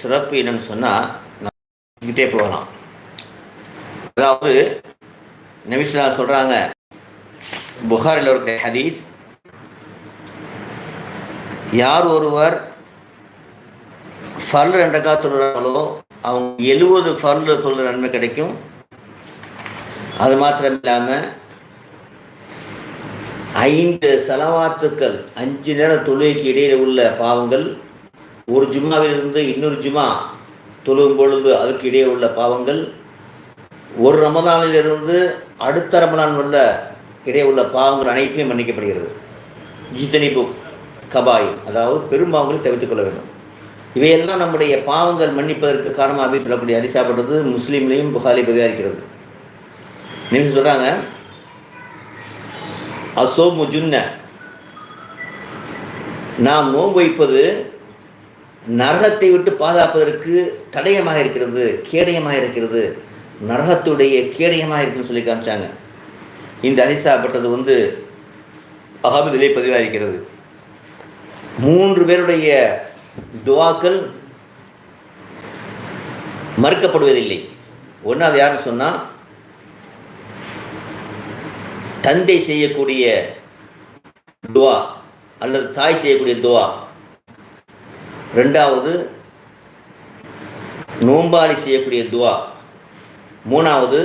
சிறப்பு என்னன்னு சொன்னால் கிட்டே போகலாம். அதாவது நபிஸ்லா சொல்கிறாங்க புகாரில் ஒரு ஹதீஸ் யார் ஒருவர் ஃபல் ரெண்டக்கா தொழுறாங்களோ அவங்க எழுபது ஃபர்ல் தொழுற நன்மை கிடைக்கும். அது மாத்திரம் இல்லாமல் ஐந்து செலவாத்துக்கள் அஞ்சு நேர தொழுகைக்கு இடையில் உள்ள பாவங்கள் ஒரு ஜும்மாவிலிருந்து இன்னொரு ஜும்மா தொழும் பொழுது அதுக்கு இடையே உள்ள பாவங்கள் ஒரு ரமதானிலிருந்து அடுத்த ரமதான் உள்ள இடையே உள்ள பாவங்கள் அனைத்துமே மன்னிக்கப்படுகிறது. ஜித்தனிபு கபாய் அதாவது பெரும்பாவங்களை தவிர்த்துக் கொள்ள வேண்டும். இவையெல்லாம் நம்முடைய பாவங்கள் மன்னிப்பதற்கு காரணமாக சொல்லக்கூடிய அரிசாப்பட்டது முஸ்லீம்லேயும் புகாலி பதிவாக இருக்கிறது நீங்கள் சொல்கிறாங்க அசோ முஜுன்ன நாம் நோன்பு வைப்பது நரகத்தை விட்டு பாதுகாப்பதற்கு தடயமாக இருக்கிறது கேடயமாக இருக்கிறது. நரகத்துடைய கேடயமாக இருக்குன்னு சொல்லி காமிச்சாங்க. இந்த அரிசாப்பட்டது வந்து அகமதிலே பதிவாக இருக்கிறது மூன்று பேருடைய துவாக்கள் மறுக்கப்படுவதில்லை. ஒன்று அது யாருன்னு சொன்னால் தந்தை செய்யக்கூடிய துவா அல்லது தாய் செய்யக்கூடிய துவா. ரெண்டாவது நோம்பாளி செய்யக்கூடிய துவா. மூணாவது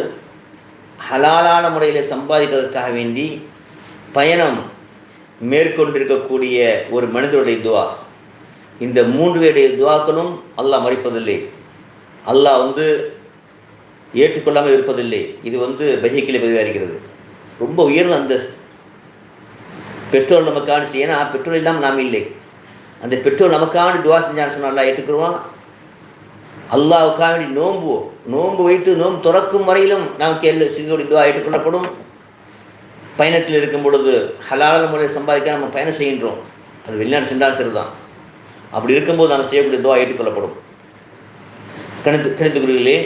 ஹலாலான முறையில் சம்பாதிப்பதற்காக வேண்டி பயணம் மேற்கொண்டிருக்கக்கூடிய ஒரு மனிதனுடைய துவா. இந்த மூன்று பேருடைய துவாக்களும் அல்லாஹ் மறைப்பதில்லை. அல்லாஹ் வந்து ஏற்றுக்கொள்ளாமல் இருப்பதில்லை. இது வந்து பஹிக்கிலே பதிவாகிறது ரொம்ப உயர்ந்த அந்தஸ்து. நமக்கு நமக்கான ஏன்னா பெட்ரோல் இல்லாமல் நாம் இல்லை. அந்த பெற்றோர் நமக்காண்டி துவா செஞ்சான்னு சொன்னால் நல்லா ஏற்றுக்குருவான். அல்லாவுக்காக வேண்டி நோன்பு நோன்பு வைத்து நோம்பு துறக்கும் வரையிலும் நமக்கு எல்லாம் செய்தோடைய துவா ஏற்றுக்கொள்ளப்படும். பயணத்தில் இருக்கும் பொழுது ஹலால் முறையில் சம்பாதிக்க நம்ம பயணம் செய்கின்றோம். அது வெளிநாடு சென்றாலும் சரிதான். அப்படி இருக்கும்போது நாம் செய்யக்கூடிய துவா ஏற்றுக்கொள்ளப்படும். கணித்து கணித்துக்குறிகளே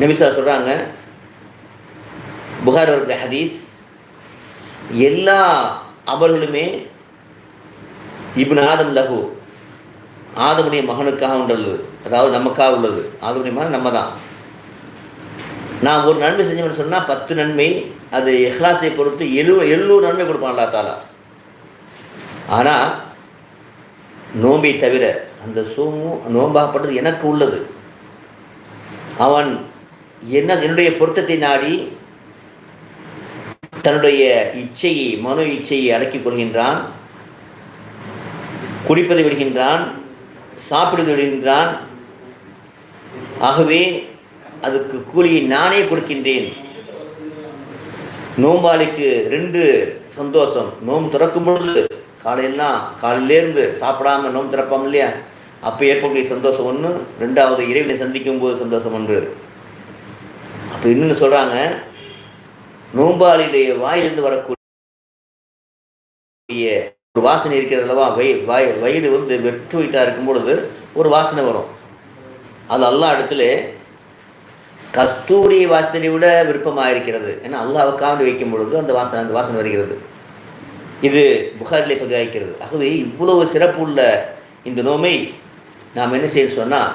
நபிசா சொல்கிறாங்க புகார் அவருடைய ஹதீஸ் எல்லா அமல்களுமே இப்னு ஆதம் லகு ஆதமுடைய மகனுக்காக உள்ளது அதாவது நமக்காக உள்ளது. ஆதமுடைய மகன் நம்ம தான் நான் ஒரு நன்மை செஞ்சோம்னு சொன்னால் பத்து நன்மை அது இஹ்லாஸை பொறுத்து எழு எழுநூறு நன்மை கொடுப்பான் அல்லா தாலா. ஆனால் நோம்பை தவிர அந்த சோமும் நோம்பாகப்பட்டது எனக்கு உள்ளது. அவன் என்ன என்னுடைய பொருத்தத்தை நாடி தன்னுடைய இச்சையை மனோ இச்சையை அடக்கிக் கொள்கின்றான். குடிப்பதை விடுகின்றான் சாப்பிடுவதை விடுகின்றான். ஆகவே அதுக்கு கூலியை நானே கொடுக்கின்றேன். நோம்பாளிக்கு ரெண்டு சந்தோஷம். நோம்பு திறக்கும் பொழுது காலையெல்லாம் காலையிலேருந்து சாப்பிடாம நோம் திறப்பாம இல்லையா? அப்போ ஏற்படக்கூடிய சந்தோஷம் ஒன்று ரெண்டாவது இறைவனை சந்திக்கும் போது சந்தோஷம் ஒன்று. அப்போ இன்னொன்று சொல்கிறாங்க நோம்பாளியுடைய வாயிலிருந்து வரக்கூடிய ஒரு வாசனை இருக்கிறது அல்லவா? வய வய வயிறு வந்து வெற்று வீட்டாக இருக்கும் பொழுது ஒரு வாசனை வரும். அது அல்லா இடத்துல கஸ்தூரி வாசனை விட விருப்பமாக இருக்கிறது ஏன்னா அல்லாவுக்காக வைக்கும் பொழுது அந்த வாசனை அந்த வாசனை வருகிறது. இது புகாரிலே பதிவாகிறது ஆகவே இவ்வளவு சிறப்பு உள்ள இந்த நோமை நாம் என்ன செய்ய சொன்னால்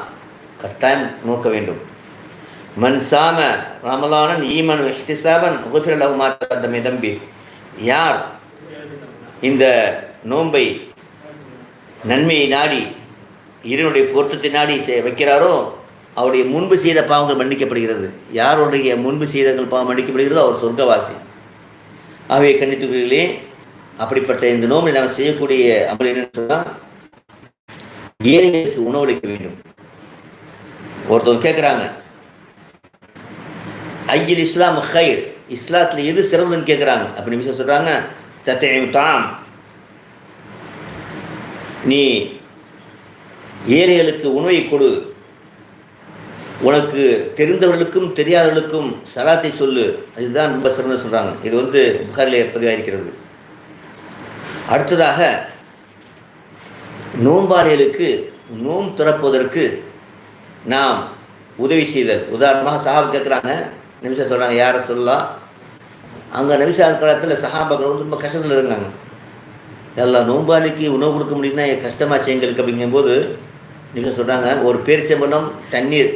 கட்டாயம் நோக்க வேண்டும். மண் சாம ரமலானன் ஈமன் இஹ்திசாபன் குஃபிர் லஹு தம்பி. யார் இந்த நோன்பை நன்மையை நாடி இறைவனுடைய பொருத்தத்தை நாடி வைக்கிறாரோ அவருடைய முன்பு செய்த பாவங்கள் மன்னிக்கப்படுகிறது. யாருடைய முன்பு செய்தங்கள் பாவம் மன்னிக்கப்படுகிறதோ அவர் சொர்க்கவாசி. ஆகவே கன்னித்துறைகளே அப்படிப்பட்ட இந்த நோம்பில் நாம் செய்யக்கூடிய அமல் என்னன்னு சொன்னால் ஏழைகளுக்கு உணவளிக்க வேண்டும். ஒருத்தவங்க கேட்குறாங்க ஐயில் இஸ்லாம் ஹைர். இஸ்லாத்தில் எது சிறந்ததுன்னு கேட்குறாங்க அப்படி விஷயம் சொல்கிறாங்க தத்தையுதாம் நீ ஏழைகளுக்கு உணவை கொடு. உனக்கு தெரிந்தவர்களுக்கும் தெரியாதவர்களுக்கும் சலாத்தை சொல்லு. அதுதான் ரொம்ப சிறந்த சொல்கிறாங்க இது வந்து புகாரிலே பதிவாயிருக்கிறது. அடுத்ததாக நோம்பாளிகளுக்கு நோம் திறப்பதற்கு நாம் உதவி செய்தல். உதாரணமாக சஹாபா கேட்குறாங்க நிமிஷம் சொல்கிறாங்க யாரை சொல்லலாம் அங்கே நிமிஷ காலத்தில் சஹாபாக்கள் வந்து ரொம்ப கஷ்டத்தில் இருந்தாங்க. எல்லாம் நோம்பாளிக்கு உணவு கொடுக்க முடியும்னா கஷ்டமாச்சு எங்களுக்கு அப்படிங்கும்போது நீங்கள் சொல்கிறாங்க ஒரு பேரிச்சம்பழம் தண்ணீர்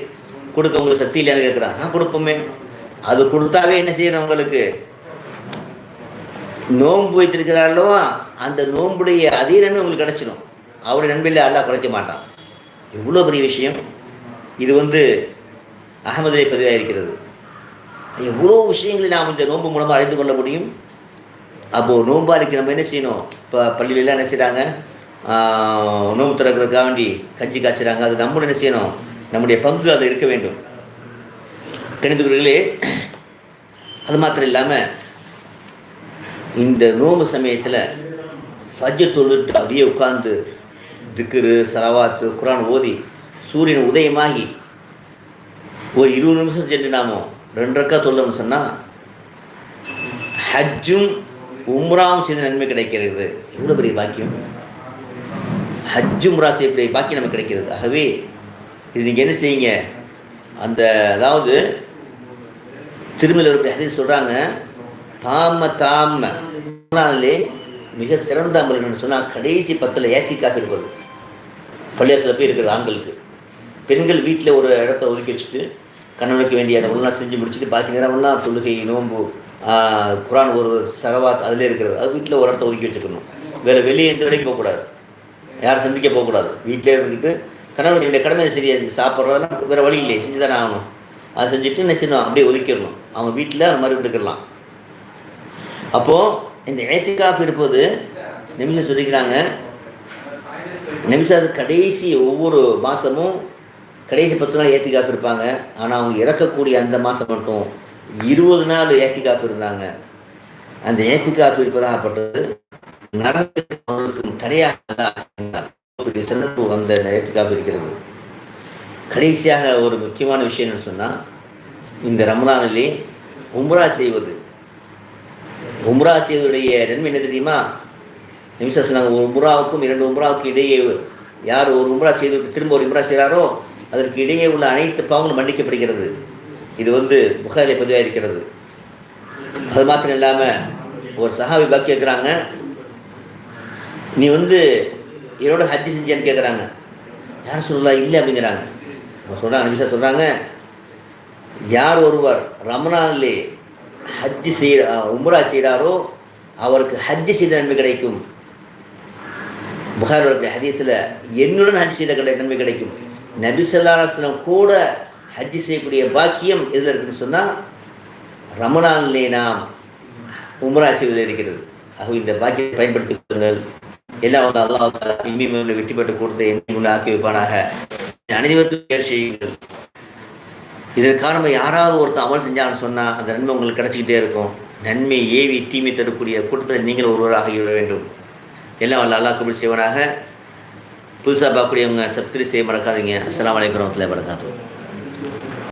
கொடுக்க உங்களுக்கு சக்தி இல்லைன்னு கேட்குறான் ஆ கொடுப்போமே. அது கொடுத்தாவே என்ன செய்யணும் உங்களுக்கு? நோன்பு வைத்திருக்கிறார்களோ அந்த நோன்புடைய அதே நன்மை உங்களுக்கு கிடைச்சிடும் அவருடைய நன்மையில் அல்லா குறைக்க மாட்டான். எவ்வளோ பெரிய விஷயம். இது வந்து அகமதிலே பதிவாக இருக்கிறது எவ்வளோ விஷயங்களை நாம் இந்த நோன்பு மூலமாக அறிந்து கொள்ள முடியும்? அப்போது நோம்பாளிக்கு நம்ம என்ன செய்யணும்? இப்போ பள்ளியிலலாம் என்ன செய்கிறாங்க நோன்பு திறக்கிறதுக்காக வேண்டி கஞ்சி காய்ச்சுறாங்க. அது நம்மளும் என்ன செய்யணும்? நம்முடைய பங்கு அது இருக்க வேண்டும். கணிதர்களே அது மாத்திரம் இல்லாமல் இந்த நோம்பு சமயத்தில் ஃபஜ்ர் தொழுட்டு அப்படியே உட்கார்ந்து திக்குரு சலவாத்து குரான் ஓதி சூரியன் உதயமாகி ஒரு இருபது நிமிஷம் சென்று நாம ரெண்டு ரக்கா தொல்லணும்னு சொன்னால் ஹஜ்ஜும் உம்ராவும் செய்த நன்மை கிடைக்கிறது. எவ்வளோ பெரிய பாக்கியம்? ஹஜ்ஜு உம்ரா செய்யக்கூடிய பாக்கியம் நமக்கு கிடைக்கிறது. ஆகவே இது நீங்கள் என்ன செய்யுங்க? அந்த அதாவது திருமலையுடைய ஹரிஸ் சொல்கிறாங்க தாம தாம. நாளிலே மிக சிறந்த அமல் என்னன்னு சொன்னால் கடைசி பத்தில் ஏத்தி காப்பி இருப்பது பள்ளியாசில் போய் இருக்கிற ஆண்களுக்கு. பெண்கள் வீட்டில் ஒரு இடத்த ஒதுக்கி வச்சுட்டு கணவனுக்கு வேண்டிய அந்த ஒன்றா செஞ்சு முடிச்சுட்டு பாக்கி நேரமெல்லாம் தொழுகை நோம்பு குரான் ஒரு சரவாத் அதிலே இருக்கிறது அது வீட்டில் ஒரு இடத்த ஒதுக்கி வச்சுக்கணும் வேறு வெளியே எந்த வேலைக்கு போகக்கூடாது யாரும் சந்திக்க போகக்கூடாது வீட்டிலே இருந்துக்கிட்டு கணவன் என்னுடைய கடமை சரியாது சாப்பிட்றதெல்லாம் வேறு வழி இல்லையே செஞ்சு தானே ஆகணும் அதை செஞ்சுட்டு என்ன செய்யணும் அப்படியே ஒதுக்கிடணும் அவங்க வீட்டில் அது மாதிரி இருந்துக்கலாம் அப்போது இந்த ஏத்திகாஃப் இருப்பது நிமிஷம் சொல்லிக்கிறாங்க நிமிஷம் கடைசி ஒவ்வொரு மாதமும் கடைசி பத்து நாள் ஏத்திகாஃப் இருப்பாங்க. ஆனால் அவங்க இறக்கக்கூடிய அந்த மாதம் மட்டும் இருபது நாள் ஏத்திகாஃப் இருந்தாங்க. அந்த ஏத்திகாஃப் இருப்பதாகப்பட்டது நடக்க தடையாக சிறப்பு அந்த ஏத்திகாஃப் இருக்கிறது. கடைசியாக ஒரு முக்கியமான விஷயம் என்னன்னு சொன்னால் இந்த ரமலானிலே உம்ரா செய்வது. உம்ரா செய்வதுடைய நன்மை என்ன தெரியுமா? நிமிஷம் சொன்னாங்க ஒரு உம்ராவுக்கும் இரண்டு உம்ராவுக்கும் இடையே யார் ஒரு உம்ரா செய்து திரும்ப ஒரு உம்ரா செய்கிறாரோ அதற்கு இடையே உள்ள அனைத்து பாவங்களும் மன்னிக்கப்படுகிறது. இது வந்து புகாரில் பதிவாக இருக்கிறது அது மாத்திரம் இல்லாமல் ஒரு சஹாபி பாக்கி கேட்குறாங்க நீ வந்து என்னோட ஹஜ்ஜி செஞ்சியான்னு கேட்குறாங்க யார் சொல்லலாம் இல்லை அப்படிங்கிறாங்க. அவங்க சொல்கிறாங்க நிமிஷம் சொல்கிறாங்க யார் ஒருவர் ரமணானிலே ஹஜ்ஜி செய்ய உம்ரா செய்கிறாரோ அவருக்கு ஹஜ்ஜி செய்த நன்மை கிடைக்கும். புகார் ஹதீஸில் என்னுடன் ஹஜ் செய்த கிடை நன்மை கிடைக்கும். நபி கூட ஹஜ்ஜி செய்யக்கூடிய பாக்கியம் எதில் இருக்குன்னு சொன்னால் ரமணானிலே நாம் உம்ரா செய்வதில் இருக்கிறது. ஆகும் இந்த பாக்கியத்தை பயன்படுத்திக் கொள்ளுங்கள். எல்லாம் வந்து அல்லாஹ் இம்மிமங்களை வெற்றி பெற்று கொடுத்த எண்ணி ஆக்கி வைப்பானாக. அனைவருக்கும் பேர் செய்யுங்கள். இதற்கான யாராவது ஒருத்தர் அமல் செஞ்சான்னு சொன்னால் அந்த நன்மை உங்களுக்கு கிடச்சிக்கிட்டே இருக்கும். நன்மை ஏவி தீமை தரக்கூடிய கூட்டத்தில் நீங்கள் ஒருவராக ஆகிவிட வேண்டும். எல்லாம் வல்ல அல்லாஹ் கபுல் செய்வனாக. புதுசாக பார்க்கக்கூடியவங்க சப்ஸ்கிரைப் செய்ய மறக்காதீங்க. அஸ்லாம் வலைக்கம் வரமத்துல வரகாத்துஹு